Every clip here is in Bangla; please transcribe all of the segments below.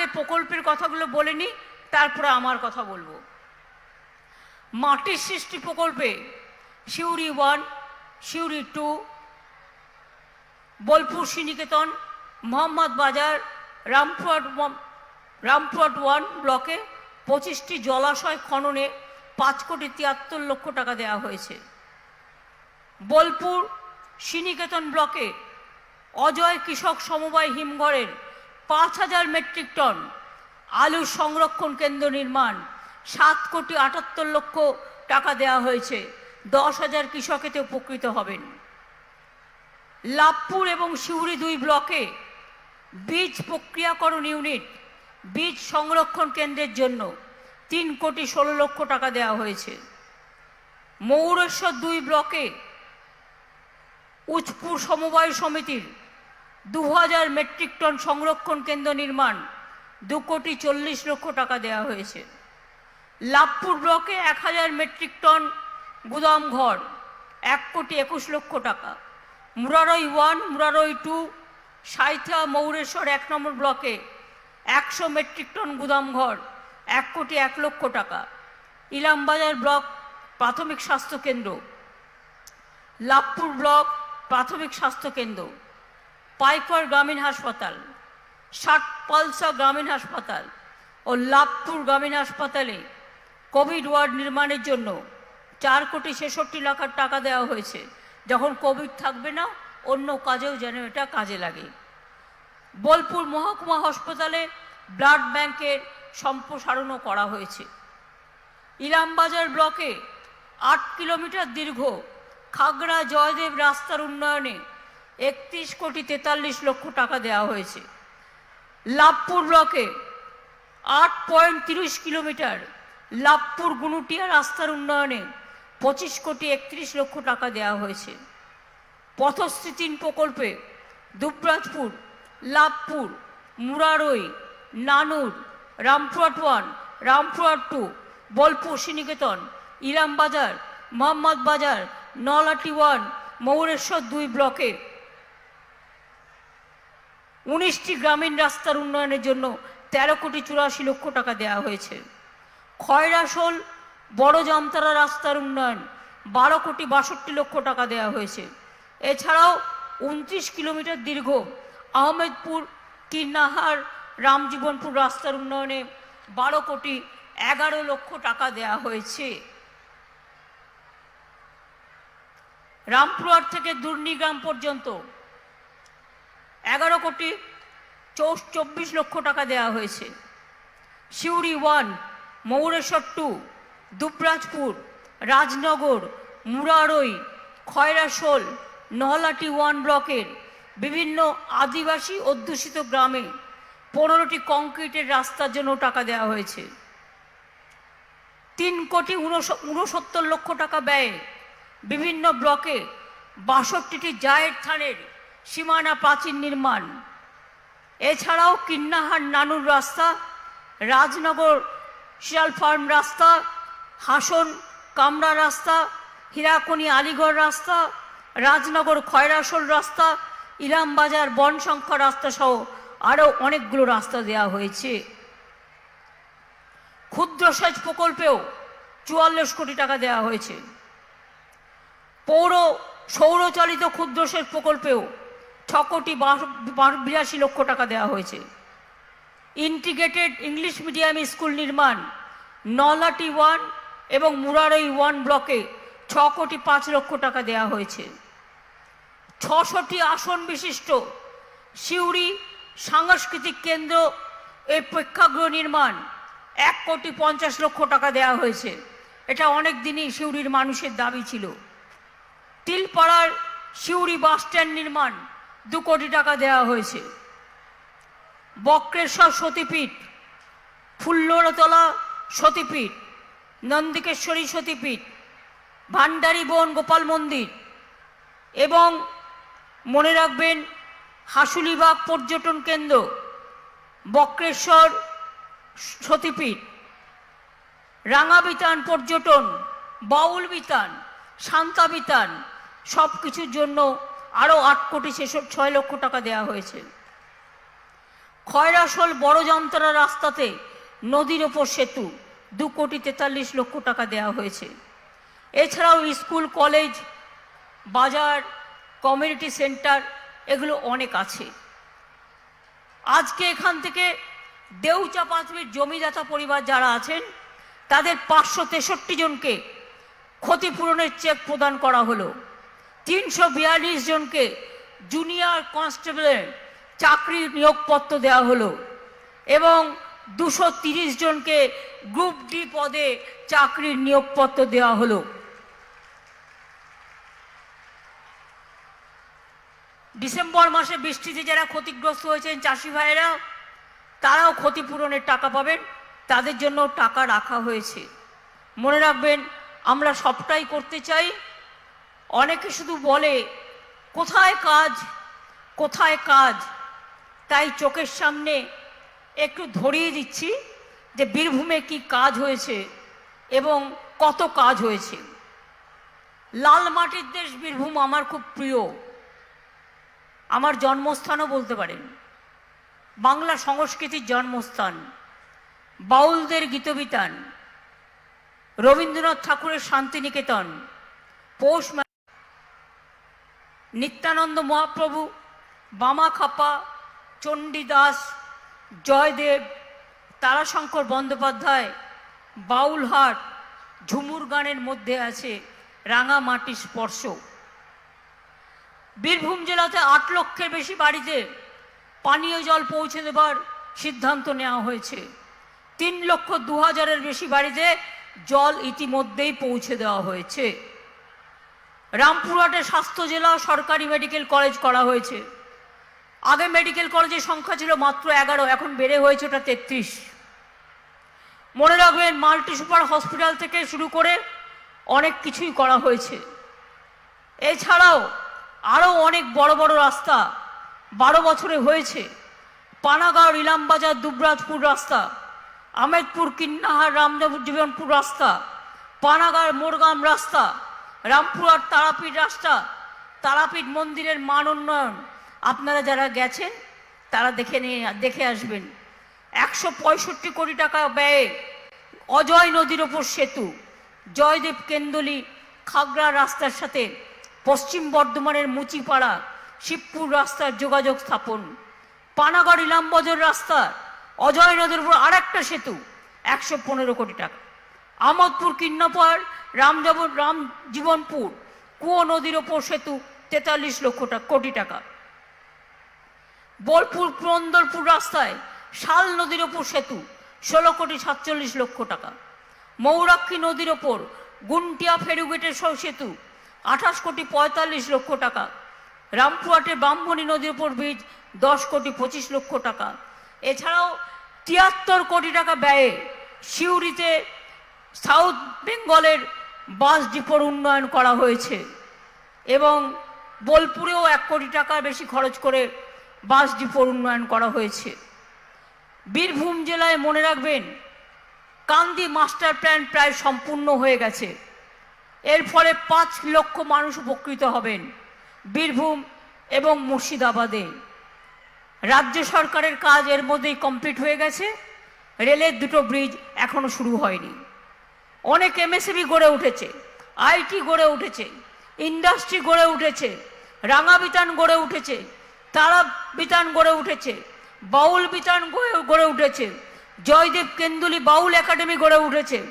আগে প্রকল্পের কথাগুলো বলে নিই তারপরে আমার কথা বলব। মাটির সৃষ্টি প্রকল্পে Suri one, Suri two, Bolpur Sriniketan Mohammad Bazar, Rampurhat Rampurhat one ব্লকে পঁচিশটি জলাশয় খননে পাঁচ কোটি তিয়াত্তর লক্ষ টাকা দেওয়া হয়েছে। বোলপুর শ্রীনিকেতন ব্লকে অজয় কৃষক সমবায় হিমঘরের পাঁচ হাজার মেট্রিক টন আলু সংরক্ষণ কেন্দ্র নির্মাণ। সাত কোটি আটাত্তর লক্ষ টাকা দেওয়া হয়েছে। দশ হাজার কৃষক এতে উপকৃত হবেন। লাভপুর এবং সিউড়ি দুই ব্লকে বীজ প্রক্রিয়াকরণ ইউনিট, বীজ সংরক্ষণ কেন্দ্রের জন্য তিন কোটি ষোলো লক্ষ টাকা দেওয়া হয়েছে। মৌরেশ্বর দুই ব্লকে উচপুর সমবায় সমিতির দু হাজার মেট্রিক টন সংরক্ষণ কেন্দ্র নির্মাণ, দু কোটি চল্লিশ লক্ষ টাকা দেওয়া হয়েছে। লাভপুর ব্লকে এক হাজার মেট্রিক টন গুদাম ঘর, এক কোটি একুশ লক্ষ টাকা। মুরারই ওয়ান, মুরারই টু, সাইথা মৌরেশ্বর এক নম্বর ব্লকে একশো মেট্রিক টন গুদাম ঘর, এক কোটি এক লক্ষ টাকা। ইলামবাজার ব্লক প্রাথমিক স্বাস্থ্য কেন্দ্র। লাভপুর ব্লক প্রাথমিক স্বাস্থ্য কেন্দ্র। পাইকর গ্রামীণ হাসপাতাল ষাট পালসা গ্রামীণ হাসপাতাল ও লাভপুর গ্রামীণ হাসপাতালে কোভিড ওয়ার্ড নির্মাণের জন্য চার কোটি ছেষট্টি লাখ টাকা দেওয়া হয়েছে। যখন কোভিড থাকবে না, অন্য কাজেও যেন এটা কাজে লাগে। বোলপুর মহকুমা হাসপাতালে ব্লাড ব্যাংকের সম্প্রসারণও করা হয়েছে। ইলামবাজার ব্লকে আট কিলোমিটার দীর্ঘ খাগড়া জয়দেব রাস্তার উন্নয়নে একত্রিশ কোটি তেতাল্লিশ লক্ষ টাকা দেওয়া হয়েছে। লাভপুর ব্লকে আট পয়েন্ট তিরিশ কিলোমিটার লাভপুর গুনুটিয়া রাস্তার উন্নয়নে পঁচিশ কোটি একত্রিশ লক্ষ টাকা দেওয়া হয়েছে। পথশ্রী তিন প্রকল্পে Dubrajpur, Labhpur, Murarai, Nanoor, Rampurhat one, Rampurhat two, Bolpur Sriniketan, Illambazar, Mohammad Bazar Nalhati one, Mayureswar দুই ব্লকে উনিশটি গ্রামীণ রাস্তার উন্নয়নের জন্য তেরো কোটি চুরাশি লক্ষ টাকা দেওয়া হয়েছে। খয়রাসোল, বড় জামতারা রাস্তার উন্নয়ন, বারো কোটি বাষট্টি লক্ষ টাকা দেওয়া হয়েছে। এছাড়াও উনত্রিশ কিলোমিটার দীর্ঘ আহমেদপুর, কিন্নাহার, রামজীবনপুর রাস্তার উন্নয়নে বারো কোটি এগারো লক্ষ টাকা দেওয়া হয়েছে। রামপুরহাট থেকে দুর্নিগ্রাম পর্যন্ত এগারো কোটি চব্বিশ লক্ষ টাকা দেওয়া হয়েছে। Suri one, Mayureswar two, Dubrajpur, Rajnagar, Murarai, Khoyrasol Nalhati one ব্লকের বিভিন্ন আদিবাসী অধ্যুষিত গ্রামে পনেরোটি কংক্রিটের রাস্তার জন্য টাকা দেওয়া হয়েছে। তিন কোটি উনসত্তর লক্ষ টাকা ব্যয়ে বিভিন্ন ব্লকে বাষট্টিটি জায়ের থানের সীমানা প্রাচীর নির্মাণ। এছাড়াও কিন্নাহার নানুর রাস্তা, রাজনগর শিয়াল ফার্ম রাস্তা, হাসন কামরা রাস্তা, হীরাকনি আলিগড় রাস্তা, রাজনগর খয়রাসোল রাস্তা, ইলামবাজার বনশঙ্কর রাস্তা সহ আরও অনেকগুলো রাস্তা দেওয়া হয়েছে। ক্ষুদ্র সেচ প্রকল্পেও চুয়াল্লিশ কোটি টাকা দেওয়া হয়েছে। পৌর, সৌরচালিত ক্ষুদ্র সেচ প্রকল্পেও ছ কোটি বিরাশি লক্ষ টাকা দেওয়া হয়েছে। ইন্টিগ্রেটেড ইংলিশ মিডিয়াম স্কুল নির্মাণ, নলাটি ওয়ান এবং মুরারই ওয়ান ব্লকে ছ কোটি পাঁচ লক্ষ টাকা দেওয়া হয়েছে। ছশোটি আসন বিশিষ্ট সিউড়ি সাংস্কৃতিক কেন্দ্র এই প্রেক্ষাগৃহ নির্মাণ, এক কোটি পঞ্চাশ লক্ষ টাকা দেওয়া হয়েছে। এটা অনেক দিনই সিউড়ির মানুষের দাবি ছিল। তিলপাড়ার সিউড়ি বাস স্ট্যান্ড নির্মাণ দু কোটি টাকা দেওয়া হয়েছে। বক্রেশ্বর সতীপীঠ, ফুল্লরতলা সতীপীঠ, নন্দিকেশ্বরী সতীপীঠ ভান্ডারী বন গোপাল মন্দির এবং মনে রাখবেন হাসুলিবাগ পর্যটন কেন্দ্র, বক্রেশ্বর সতীপীঠ, রাঙাবিতান পর্যটন, বাউল বিতান, শান্তা বিতান সব কিছুর জন্য আরও আট কোটি ছেষট্টি, ছয় লক্ষ টাকা দেওয়া হয়েছে। খয়রাসোল বড় যন্ত্রণা রাস্তাতে নদীর ওপর সেতু, দু কোটি তেতাল্লিশ লক্ষ টাকা দেওয়া হয়েছে। এছাড়াও স্কুল, কলেজ, বাজার, কমিউনিটি সেন্টার, এগুলো অনেক আছে। আজকে এখান থেকে দেউচা পাঁচমির জমিদাতা পরিবার যারা আছেন, তাদের পাঁচশো তেষট্টি জনকে ক্ষতিপূরণের চেক প্রদান করা হলো। তিনশো বিয়াল্লিশ জনকে জুনিয়র কনস্টেবলের চাকরির নিয়োগপত্র দেওয়া হলো এবং দুশো তিরিশ জনকে গ্রুপ ডি পদে চাকরির নিয়োগপত্র দেওয়া হলো। ডিসেম্বর মাসে বৃষ্টিতে যারা ক্ষতিগ্রস্ত হয়েছেন চাষি ভাইয়েরা, তারাও ক্ষতিপূরণের টাকা পাবেন, তাদের জন্য টাকা রাখা হয়েছে। মনে রাখবেন, আমরা সবটাই করতে চাই অনেকে শুধু বলে, কোথায় কাজ? কোথায় কাজ? তাই চোখের সামনে একটু ধরিয়ে দিচ্ছি যে বীরভূমে কি কাজ হয়েছে এবং কত কাজ হয়েছে। লাল মাটির দেশ বীরভূম আমার খুব প্রিয়। আমার জন্মস্থানও বলতে পারেন। বাংলা সংস্কৃতির জন্মস্থান। বাউলদের গীতবিতান। রবীন্দ্রনাথ ঠাকুরের শান্তিনিকেতন। পৌষ নিত্যানন্দ মহাপ্রভু, বামা খাপা, চণ্ডীদাস, জয়দেব, তারাশঙ্কর বন্দ্যোপাধ্যায়, বাউলহাট, ঝুমুর গানের মধ্যে আছে রাঙামাটি স্পর্শ। বীরভূম জেলাতে আট লক্ষের বেশি বাড়িতে পানীয় জল পৌঁছে দেবার সিদ্ধান্ত নেওয়া হয়েছে। তিন লক্ষ দু হাজারের বেশি বাড়িতে জল ইতিমধ্যেই পৌঁছে দেওয়া হয়েছে। রামপুরহাটে স্বাস্থ্য জেলা সরকারি মেডিকেল কলেজ করা হয়েছে। আগে মেডিকেল কলেজের সংখ্যা ছিল মাত্র এগারো, এখন বেড়ে হয়েছে ওটা তেত্রিশ। মনে রাখবেন, মাল্টি সুপার হসপিটাল থেকে শুরু করে অনেক কিছুই করা হয়েছে। এছাড়াও আরও অনেক বড় বড় রাস্তা বারো বছরে হয়েছে। পানাগাঁও, ইলামবাজার, দুবরাজপুর রাস্তা, আমেদপুর, কিন্নাহার রামদেব জীবনপুর রাস্তা পানাগড় মোরগাম রাস্তা রামপুরহাট তারাপীঠ রাস্তা, তারাপীঠ মন্দিরের মান উন্নয়ন। আপনারা যারা গেছেন, তারা দেখে নিয়ে, দেখে আসবেন। একশো পঁয়ষট্টি কোটি টাকা ব্যয়ে অজয় নদীর ওপর সেতু। জয়দেব কেন্দলি খাগড়া রাস্তার সাথে পশ্চিম বর্ধমানের মুচিপাড়া শিবপুর রাস্তার যোগাযোগ স্থাপন। পানাগড় ইলামবজর রাস্তার অজয় নদীর উপর আরেকটা সেতু, একশো পনেরো কোটি টাকা। আমোদপুর কিন্নপার রামজব রাম জীবনপুর, কুয়ো নদীর ওপর সেতু, তেতাল্লিশ লক্ষ টাকা কোটি টাকা। বোলপুর, পুরন্দরপুর রাস্তায় শাল নদীর ওপর সেতু, ষোলো কোটি সাতচল্লিশ লক্ষ টাকা। মৌরাক্ষী নদীর ওপর গুন্টিয়া ফেরুগেটের সহ সেতু, আঠাশ কোটি পঁয়তাল্লিশ লক্ষ টাকা। রামপুরহাটের ব্রাহ্মণী নদীর ওপর ব্রিজ, দশ কোটি পঁচিশ লক্ষ টাকা। এছাড়াও তিয়াত্তর কোটি টাকা ব্যয়ে সিউড়িতে সাউথ বেঙ্গলের বাস ডিপোর উন্নয়ন করা হয়েছে। এবং বোলপুরেও এক কোটি টাকার বেশি খরচ করে বাস ডিপোর উন্নয়ন করা হয়েছে। বীরভূম জেলায় মনে রাখবেন, কান্দি মাস্টার প্ল্যান প্রায় সম্পূর্ণ হয়ে গেছে। এর ফলে পাঁচ লক্ষ মানুষ উপকৃত হবেন বীরভূম এবং মুর্শিদাবাদে। রাজ্য সরকারের কাজ এর মধ্যেই কমপ্লিট হয়ে গেছে। রেলের দুটো ব্রিজ এখনও শুরু হয়নি। অনেক এমএসএমই গড়ে উঠেছে আইটি গড়ে উঠেছে ইন্ডাস্ট্রি গড়ে উঠেছে, রাঙা বিতান গড়ে উঠেছে, তারা বিতান গড়ে উঠেছে, বাউল বিতান গড়ে- উঠেছে, জয়দেব কেন্দুলি বাউল একাডেমি গড়ে উঠেছে,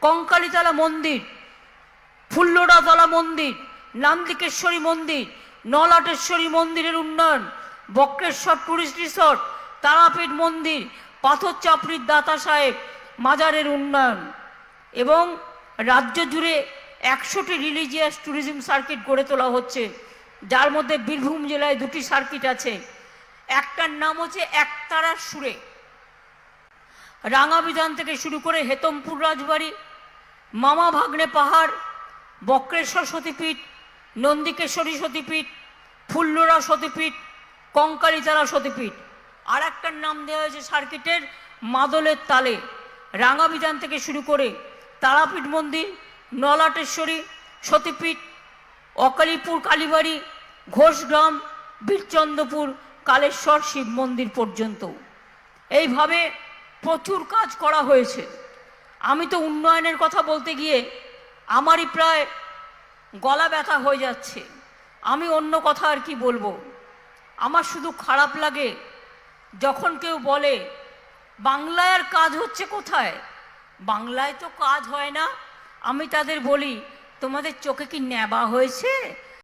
কঙ্কালীতলা মন্দির ফুল্লরাতলা মন্দির, নান্দিকেশ্বরী মন্দির, নলাটেশ্বরী মন্দিরের উন্নয়ন, বক্রেশ্বর টুরিস্ট রিসর্ট, তারাপীঠ মন্দির পাথর চাপড়ির দাতা সাহেব, মাজারের উন্নয়ন। এবং রাজ্য জুড়ে একশোটি রিলিজিয়াস ট্যুরিজম সার্কিট গড়ে তোলা হচ্ছে, যার মধ্যে বীরভূম জেলায় দুটি সার্কিট আছে। একটার নাম হচ্ছে একতারার সুরে। রাঙাবিধান থেকে শুরু করে হেতমপুর রাজবাড়ি, মামা ভাগ্নে পাহাড়, বক্রেশ্বর সতীপীঠ নন্দিকেশ্বরী সতীপীঠ, ফুল্লরা সতীপীঠ, কঙ্কালীতলা সতীপীঠ। আর একটার নাম দেওয়া হয়েছে সার্কিটের মাদলের তালে। রাঙাবিধান থেকে শুরু করে তারাপীঠ মন্দির, নলাটেশ্বরী, সতীপীঠ, অকালীপুর কালীবাড়ি, ঘোষগ্রাম, বীরচন্দ্রপুর, কালেশ্বর শিব মন্দির পর্যন্ত। এইভাবে প্রচুর কাজ করা হয়েছে। আমি তো উন্নয়নের কথা বলতে গিয়ে আমারই প্রায় গলা ব্যথা হয়ে যাচ্ছে। আমি অন্য কথা আর কি বলব? আমার শুধু খারাপ লাগে যখন কেউ বলে, বাংলায় আর কাজ হচ্ছে কোথায়? বাংলায় তো কাজ হয় না। আমি তাদের বলি তোমাদের চোখে কি নেবা হয়েছে?